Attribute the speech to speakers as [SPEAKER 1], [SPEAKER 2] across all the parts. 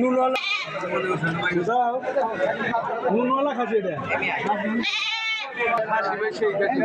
[SPEAKER 1] নুনওয়ালা নুনওয়ালা খাসি এটা যে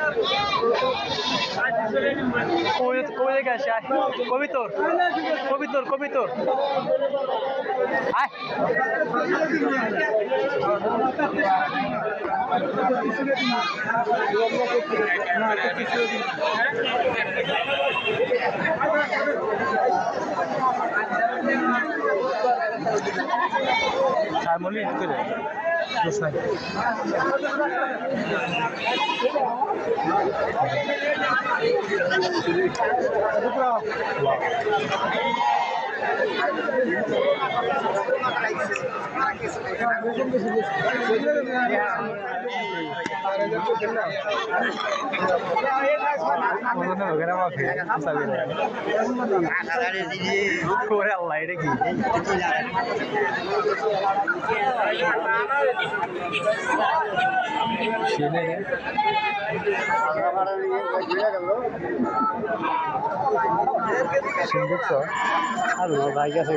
[SPEAKER 2] কবি কবি দেখে আসি আয়। কবিতর কবিতর কবিতর। আয়। চারমলি করে দোষ নাই করে সিন্ধুক আর বাইক আছে।